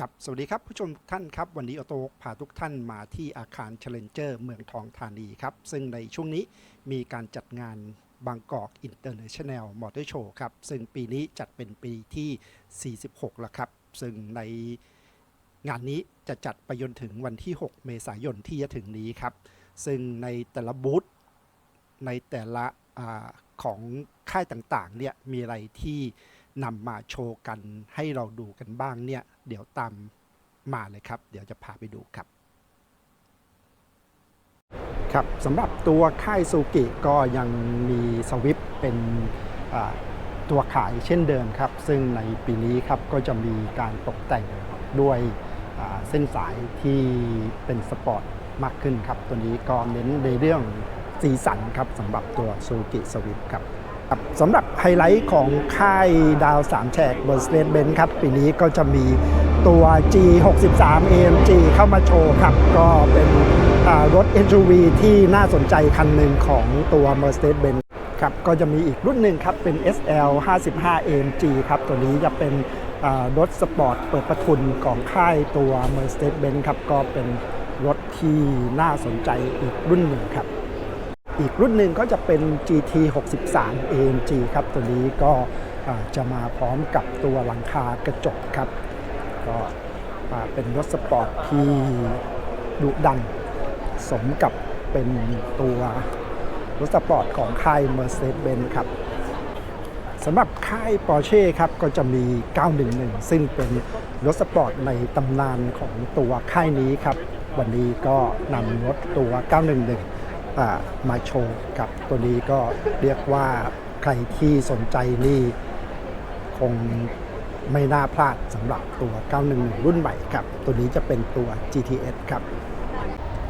ครับ สวัสดีครับ ผู้ชมทุกท่านครับ วันนี้ออโต้พาทุกท่านมาที่อาคาร Challenger เมืองทองธานีครับ ซึ่งในช่วงนี้มีการจัดงานบางกอก International Motor Show ครับ ซึ่งปีนี้จัดเป็นปีที่ 46 แล้วครับ ซึ่งในงานนี้จะจัดไปจนถึงวันที่ 6 เมษายนที่จะถึงนี้ครับ ซึ่งในแต่ละบูธในแต่ละอของค่ายต่างๆเนี่ยมีอะไรที่นำมาโชว์กันให้เราดูกันบ้างเนี่ย เดี๋ยวตามมาเลยครับ เดี๋ยวจะพาไปดูครับ ครับสำหรับตัวค่ายซูกิก็ยังมีสวิปเป็นตัวขายเช่นเดิมครับ ซึ่งในปีนี้ครับก็จะมีการตกแต่งด้วยเส้นสายที่เป็นสปอร์ตมากขึ้นครับ ตัวนี้ก็เน้นในเรื่องสีสันครับสำหรับตัวซูกิสวิปครับ สำหรับไฮไลท์ของค่ายดาวสามแฉกบนสเตนเบนครับ ปีนี้ก็จะมีตัว G63 AMG เข้ามาโชว์ครับ ก็เป็นรถ SUV ที่น่าสนใจคันหนึ่งของตัว Mercedes-Benz ครับก็จะมีอีกรุ่นหนึ่งครับ เป็น SL 55 AMG ครับ ตัวนี้จะเป็นรถสปอร์ตเปิดประทุนของค่ายตัว Mercedes-Benz ครับ ก็เป็นรถที่น่าสนใจอีกรุ่นหนึ่งครับ อีกรุ่นหนึ่งก็จะเป็น GT 63 AMG ครับ ตัวนี้ก็จะมาพร้อมกับตัวหลังคากระจกครับ ก็เป็นรถสปอร์ตที่ดุดัน สมกับเป็นตัวรถสปอร์ตของค่าย Mercedes-Benz ครับสำหรับค่าย Porsche ครับก็จะมี 911 ซึ่งเป็นรถสปอร์ตในตำนานของตัวค่ายนี้ครับ วันนี้ก็นำรถตัว 911อ่า มาโชว์ครับตัวนี้ก็เรียกว่าใครที่สนใจนี่คงไม่น่าพลาดสำหรับตัว 911 รุ่นใหม่ครับ ตัวนี้จะเป็นตัว GTS ครับ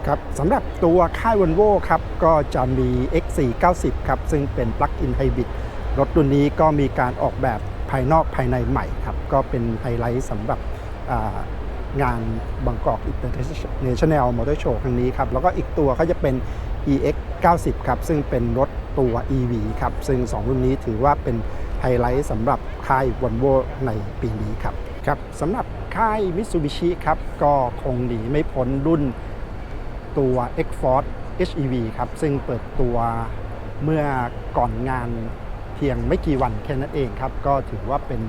ครับสำหรับตัวค่าย Volvo ครับ ก็จะมี X490 ครับ ซึ่งเป็น Plug-in Hybrid รถรุ่นนี้ก็มีการออกแบบภายนอกภายในใหม่ครับ ก็เป็นไฮไลท์สำหรับงานบางกอก International Motor Show ครั้งนี้ครับ แล้วก็อีกตัวก็จะเป็น EX 90ครับซึ่งเป็นรถตัว EV ครับซึ่ง 2 รุ่นนี้ถือว่าเป็นไฮไลท์สำหรับค่าย Volvo ในปีนี้ครับครับสำหรับค่าย Mitsubishi ครับก็คงหนีไม่พ้นรุ่นตัว X-Force HEV ครับซึ่งเปิดตัวเมื่อก่อนงานเพียงไม่กี่วันแค่นั้นเองครับ ก็ถือว่าเป็น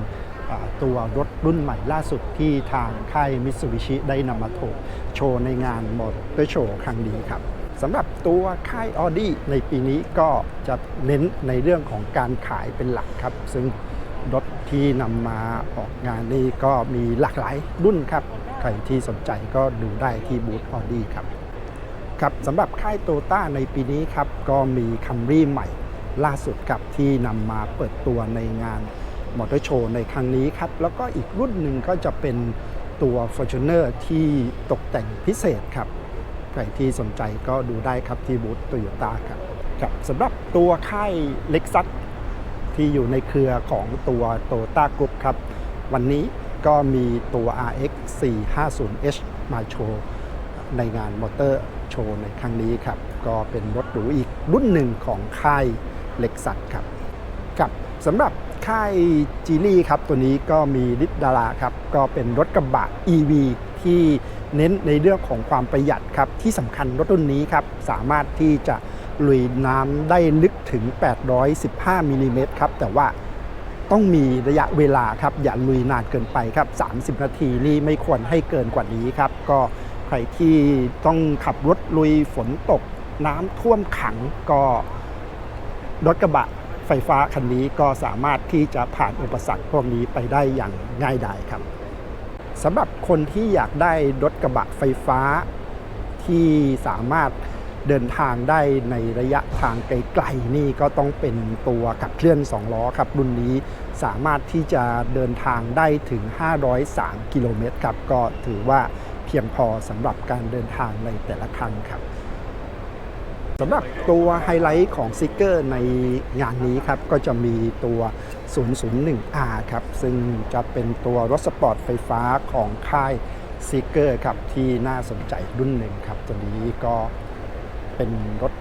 ตัวรถรุ่นใหม่ล่าสุดที่ทางค่าย Mitsubishi ได้นำมาโชว์ในงาน Motor Show ครั้งนี้ครับ สำหรับตัวค่าย Audi ในปีนี้ก็จะเน้นในเรื่องของการขายเป็นหลักครับ ซึ่งรถที่นำมาออกงานนี้ก็มีหลากหลายรุ่นครับ ใครที่สนใจก็ดูได้ที่บูธ Audi ครับครับสำหรับค่ายโตต้าในปีนี้ครับ ก็มีคัมรี่ใหม่ล่าสุดกับที่นำมาเปิดตัวในงานมอเตอร์โชว์ในครั้งนี้ครับ แล้วก็อีกรุ่นหนึ่งก็จะเป็นตัว Fortuner ที่ตกแต่งพิเศษครับ ใครที่สนใจก็ดูได้ครับที่บูธโตโยต้าครับครับสำหรับตัวค่ายเล็กซัสที่อยู่ในเครือของตัวโตต้ากรุ๊ปครับ วันนี้ก็มีตัว RX 450H มาโชว์ในงานมอเตอร์โชว์ในครั้งนี้ครับ ก็เป็นรถหรูอีกรุ่นหนึ่งของค่ายเล็กซัสครับกับสำหรับค่ายจีลี่ครับ ตัวนี้ก็มีลิดดาราครับ ก็เป็นรถกระบะ EV ที่ เน้นในเรื่องของความประหยัดครับ ที่สำคัญรถรุ่นนี้ครับ สามารถที่จะลุยน้ำได้ลึกถึง 815มิลลิเมตรครับ แต่ว่าต้องมีระยะเวลาครับ อย่าลุยนานเกินไปครับ 30 นาทีนี่ไม่ควรให้เกินกว่านี้ครับ ก็ใครที่ต้องขับรถลุยฝนตก น้ำท่วมขังก็รถกระบะไฟฟ้าคันนี้ก็สามารถที่จะผ่านอุปสรรคพวกนี้ไปได้อย่างง่ายดายครับ สำหรับคนที่อยากได้รถกระบะไฟฟ้า ที่สามารถเดินทางได้ในระยะทางไกลๆนี่ก็ต้องเป็นตัวขับเคลื่อน 2 ล้อครับ รุ่นนี้สามารถที่จะเดินทางได้ถึง 503 กิโลเมตรครับ ก็ถือว่าเพียงพอสำหรับการเดินทางในแต่ละครั้งครับ สำหรับตัวไฮไลท์ของซิกเกอร์ในงานนี้ครับ ก็จะมีตัว 001R ครับ ซึ่งจะเป็นตัวรถสปอร์ตไฟฟ้าของค่ายซิกเกอร์ครับ ที่น่าสนใจรุ่นหนึ่งครับ ตัวนี้ก็เป็นรถ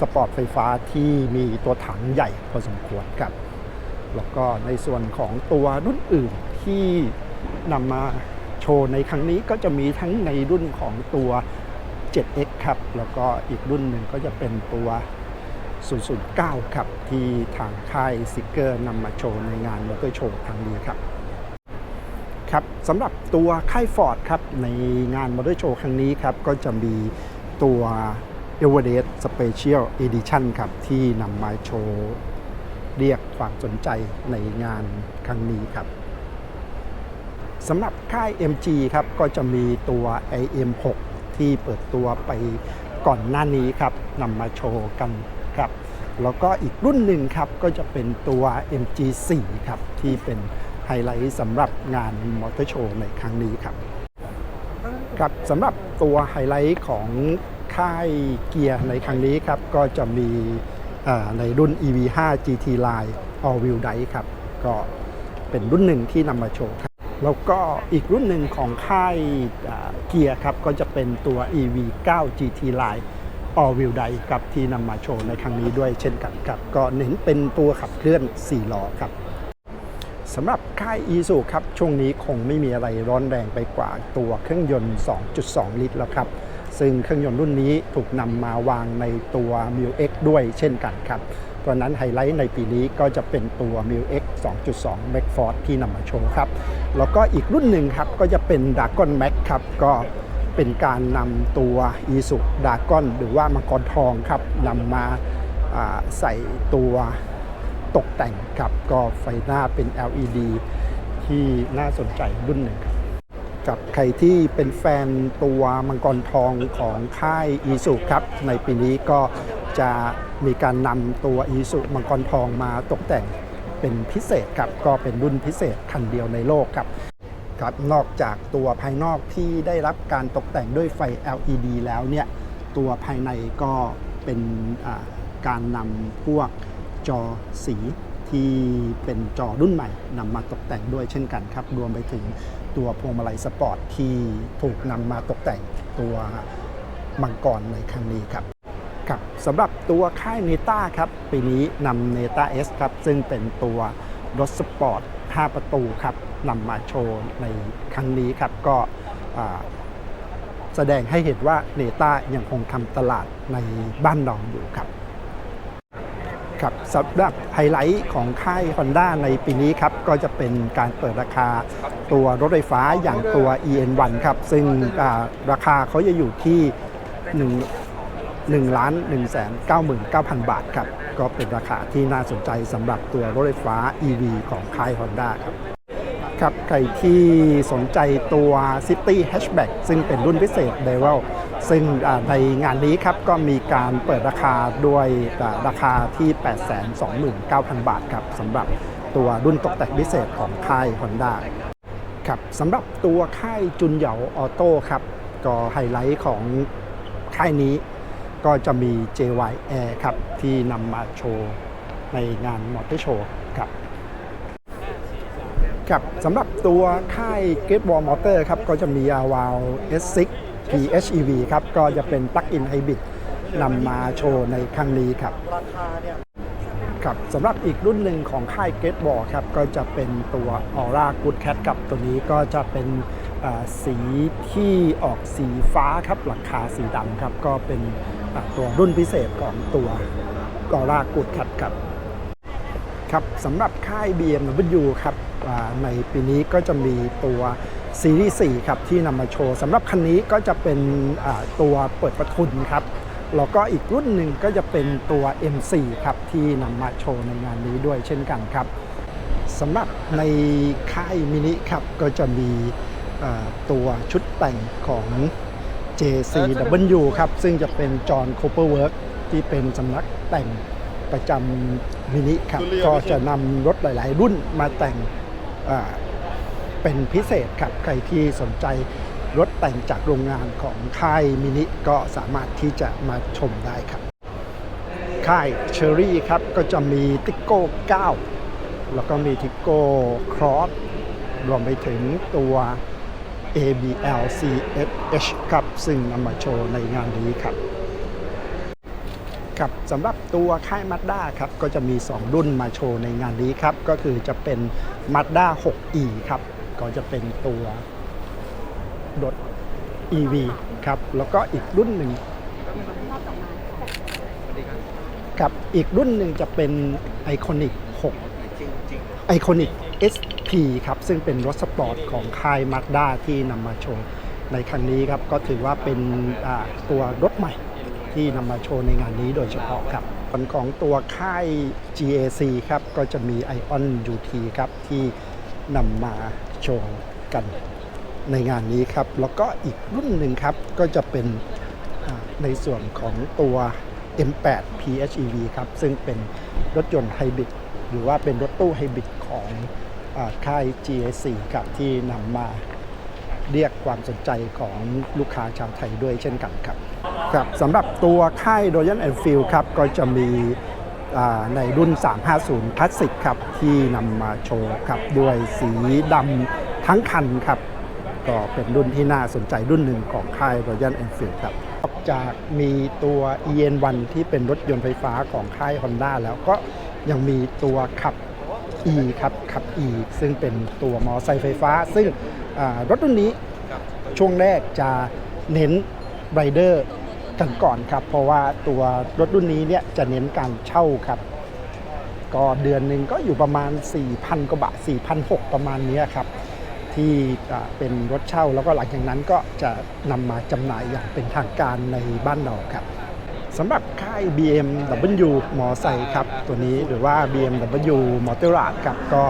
สปอร์ตไฟฟ้าที่มีตัวถังใหญ่พอสมควรครับ แล้วก็ในส่วนของตัวรุ่นอื่นที่นำมาโชว์ในครั้งนี้ก็จะมีทั้งในรุ่นของตัว 7X ครับ แล้วก็อีกรุ่นหนึ่งก็จะเป็นตัว 009 ครับ ที่ทางค่ายซิกเกอร์นำมาโชว์ในงานมอเตอร์โชว์ครั้งนี้ครับครับสำหรับตัวค่ายฟอร์ดครับ ในงานมอเตอร์โชว์ครั้งนี้ครับ ก็จะมีตัว e v e r e s t Special Edition ครับ ที่นำมาโชว์ เรียกความสนใจในงานครั้งนี้ครับสำหรับค่าย MG ครับ ก็จะมีตัว IM6 ที่เปิดตัวไปก่อนหน้านี้ครับนำมาโชว์กันครับแล้วก็อีกรุ่นหนึ่งครับก็จะเป็นตัว MG4 ครับที่เป็นไฮไลท์สำหรับงานมอเตอร์โชว์ในครั้งนี้ครับครับสำหรับตัวไฮไลท์ของค่ายเกียร์ในครั้งนี้ครับก็จะมีในรุ่น EV5 GT Line All Wheel Drive ครับก็เป็นรุ่นหนึ่งที่นำมาโชว์ครับ แล้วก็อีกรุ่นหนึ่งของค่ายเกียร์ครับ ก็จะเป็นตัว EV9 GT Line All Wheel Drive ครับที่นำมาโชว์ในครั้งนี้ด้วยเช่นกันครับ ก็เน้นเป็นตัวขับเคลื่อน 4 ล้อครับสำหรับค่าย e s u ครับ ช่วงนี้คงไม่มีอะไรร้อนแรงไปกว่าตัวเครื่องยนต์ 2.2 ลิตรแล้วครับ ซึ่งเครื่องยนต์รุ่นนี้ถูกนำมาวางในตัว m i l X ด้วยเช่นกันครับ ราะนั้นไฮไลท์ในปีนี้ก็จะเป็นตัว m i l X 2.2 m a c f o r d ที่นำมาโชว์ครับ แล้วก็อีกรุ่นหนึ่งครับ ก็จะเป็น d r a g o n Max ครับ ก็เป็นการนำตัว e s u d r a g o n หรือว่ามังกรทองครับนำมาาใส่ตัวตกแต่งครับ ก็ไฟหน้าเป็น LED ที่น่าสนใจรุ่นหนึ่งครับกับใครที่เป็นแฟนตัวมังกรทองของค่ายอีสุครับ ในปีนี้ก็จะ มีการนำตัวอีสุมังกรทองมาตกแต่งเป็นพิเศษครับก็เป็นรุ่นพิเศษคันเดียวในโลกครับครับนอกจากตัวภายนอกที่ได้รับการตกแต่งด้วยไฟ LED แล้วเนี่ยตัวภายในก็เป็นการนำพวกจอสีที่เป็นจอรุ่นใหม่นำมาตกแต่งด้วยเช่นกันครับ รวมไปถึงตัวพวงมาลัยสปอร์ตที่ถูกนำมาตกแต่งตัวมังกรในครั้งนี้ครับ ครับสำหรับตัวค่ายเนต้าครับปีนี้นำเนต้า S ครับซึ่งเป็นตัวรถสปอร์ต 5 ประตูครับนำมาโชว์ในครั้งนี้ครับก็แสดงให้เห็นว่าเนต้ายังคงทำตลาดในบ้านเราอยู่ครับครับสำหรับไฮไลท์ของค่าย Honda ในปีนี้ครับก็จะเป็นการเปิดราคาตัวรถไฟฟ้าอย่างตัว EN1 ครับ ซึ่งราคาเขาจะอยู่ที่ 1ล้าน1แสน99,000 บาทครับ ก็เป็นราคาที่น่าสนใจสำหรับตัวรถไฟฟ้า EV ของค่าย Honda ครับครับใครที่สนใจตัว City Hatchback ซึ่งเป็นรุ่นพิเศษ Level ซึ่งในงานนี้ครับก็มีการเปิดราคาด้วยราคาที่ 829,000 บาทครับสำหรับตัวรุ่นตกแต่งพิเศษของค่าย Honda ครับสำหรับตัวค่ายจุนเหยาออโต้ครับ ก็ไฮไลท์ของค่ายนี้ ก็จะมี JY Air ครับ ที่นำมาโชว์ในงานมอเตอร์โชว์ครับครับสำหรับตัวค่าย Great Wall Motor ครับก็จะมี a w a l S6 PHEV ครับ ก็จะเป็น Plug-in Hybrid นำมาโชว์ในครั้งนี้ครับครับสำหรับอีกรุ่นหนึ่งของค่าย Great Wall ครับ ก็จะเป็นตัว Aura Good Cat กับตัวนี้ก็จะเป็นสีที่ออกสีฟ้าครับหลังคาสีดำครับ ก็เป็น ตัวรุ่นพิเศษของตัว Aura Good Cat ครับครับสำหรับค่าย BMW ครับในปีนี้ก็จะมีตัวซีรีส์4ครับที่นำมาโชว์สำหรับคันนี้ก็จะเป็นตัวเปิดประทุนครับแล้วก็อีกรุ่นหนึ่งก็จะเป็นตัว M4 ครับที่นำมาโชว์ในงานนี้ด้วยเช่นกันครับสำหรับในค่ายมินิครับก็จะมีตัวชุดแต่งของ JCW ครับ ซึ่งจะเป็นจอห์นโคเปอร์เวิร์กที่เป็นสำนักแต่งประจำมินิครับ ก็จะนำรถหลาย ๆ รุ่นมาแต่งอ่าเป็นพิเศษครับ ใครที่สนใจรถแต่งจากโรงงานของค่ายมินิก็สามารถที่จะมาชมได้ครับ ค่ายเชอรี่ครับ ก็จะมีติโก้ 9 แล้วก็มีติโก้ครอสรวมไปถึงตัว ABL CFH ครับซึ่งนำมาโชว์ในงานนี้ครับครับสำหรับตัวค่าย Mazda ครับก็จะมี 2 รุ่นมาโชว์ในงานนี้ครับ ก็คือจะเป็น Mazda 6e ครับ ก็จะเป็นตัวรถ EV ครับ แล้วก็อีกรุ่นหนึ่งครับอีกรุ่นหนึ่งจะเป็น Iconic 6 Iconic SP ค รับ ซึ่งเป็นรถสปอร์ตของค่าย Mazda ที่นำมาโชว์ในครั้งนี้ครับ ก็ถือว่าเป็นตัวรถใหม่ที่นำมาโชว์ในงานนี้โดยเฉพาะครับส่วนของตัวค่าย GAC ครับ ก็จะมี Ion UT ครับ ที่นำมาโชว์กันในงานนี้ครับ แล้วก็อีกรุ่นหนึ่งครับ ก็จะเป็นในส่วนของตัว M8 PHEV ครับ ซึ่งเป็นรถยนต์ไฮบริดหรือว่าเป็นรถตู้ไฮบริดของ ค่าย GSC ครับที่นำมาเรียกความสนใจของลูกค้าชาวไทยด้วยเช่นกันครับครับสำหรับตัวค่าย Royal Enfield ครับก็จะมีในรุ่น 350คลาสสิกครับที่นำมาโชว์ครับด้วยสีดำทั้งคันครับ ก็เป็นรุ่นที่น่าสนใจรุ่นหนึ่งของค่าย Royal Enfield ครับนอกจากมีตัว EN1 ที่เป็นรถยนต์ไฟฟ้าของค่าย Honda แล้วก็ยังมีตัวขับ E ครับขับ E ซึ่งเป็นตัวมอไซค์ไฟฟ้า ซึ่งอ่ารถรุ่นนี้ช่วงแรกจะเน้นไรเดอร์กันก่อนครับ เพราะว่าตัวรถรุ่นนี้เนี่ยจะเน้นการเช่าครับ ก็เดือนหนึ่งก็อยู่ประมาณ 4,000กว่าบาท4,600ประมาณเนี้ยครับ ที่อ่าเป็นรถเช่าแล้วก็หลังจากนั้นก็จะนำมาจำหน่ายอย่างเป็นทางการในบ้านเราครับ สำหรับค่าย BMW มอไซค์ครับ ตัวนี้หรือว่า BMW m o t o r a d ครับก็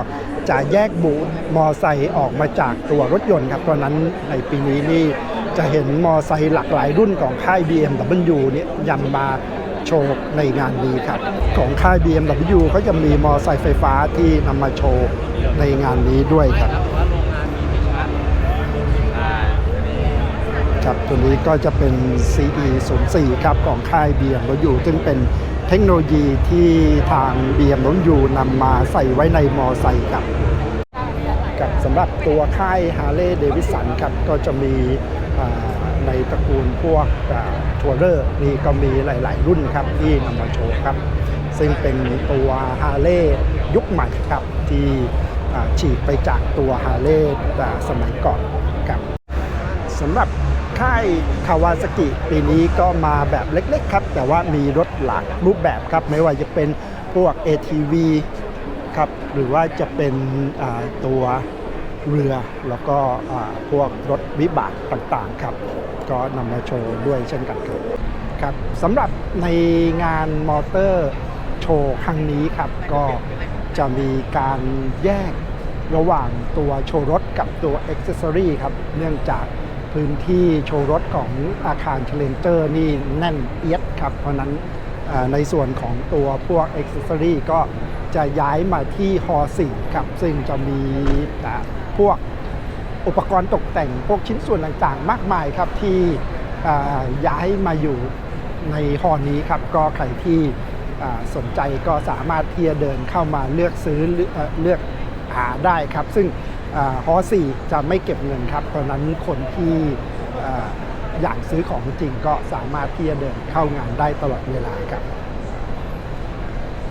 จะแยกบูธมอไซค์ออกมาจากตัวรถยนต์ครับตอนนั้นในปีนี้นี่จะเห็นมอไซค์หลากหลายรุ่นของค่าย BMW เนี่ยยำมาโชว์ในงานนี้ครับ ของค่าย BMW เขาจะมีมอไซค์ไฟฟ้าที่นำมาโชว์ในงานนี้ด้วยครับ ครับตัวนี้ก็จะเป็น CE 0 4 ครับของค่าย BMW ซึ่งเป็นเทคโนโลยีที่ทาง BMW นำมาใส่ไว้ในมอไซค์ครับกับสำหรับตัวค่าย Harley Davidson ครับก็จะมีในตระกูลพวกทัวร์เรอร์นี่ก็มีหลาย ๆ รุ่นครับที่นำมาโชว์ครับ ซึ่งเป็นตัว Harley ยุคใหม่ครับที่ฉีกไปจากตัว Harley สมัยก่อนครับสำหรับ ค่ายคาวาซากิปีนี้ก็มาแบบเล็กๆครับ แต่ว่ามีรถหลากรูปแบบครับ ไม่ว่าจะเป็นพวก ATV ครับหรือว่าจะเป็นตัวเรือแล้วก็พวกรถวิบากต่างๆครับ ก็นำมาโชว์ด้วยเช่นกันครับครับสำหรับในงานมอเตอร์โชว์ครั้งนี้ครับ ก็จะมีการแยกระหว่างตัวโชว์รถกับตัว a อ c e s s o r y ครับ เนื่องจาก พื้นที่โชว์รถของอาคารเชลนเจอร์นี่แน่นเอียดครับ เพราะนั้นในส่วนของตัวพวก a อ c e s s o r y ก็จะย้ายมาที่ฮอ4ครับ ซึ่งจะมีพวกอุปกรณ์ตกแต่งพวกชิ้นส่วนต่างๆ มากมายครับที่ย้ายมาอยู่ในฮอนี้ครับ ก็ใครที่สนใจก็สามารถที่จะเดินเข้ามาเลือกซื้อเลือกหาได้ครับ ซึ่ง ฮอสี่จะไม่เก็บเงินครับเพราะนั้นคนที่อ่าอยากซื้อของจริงก็สามารถที่จะเดินเข้างานได้ตลอดเวลาครับ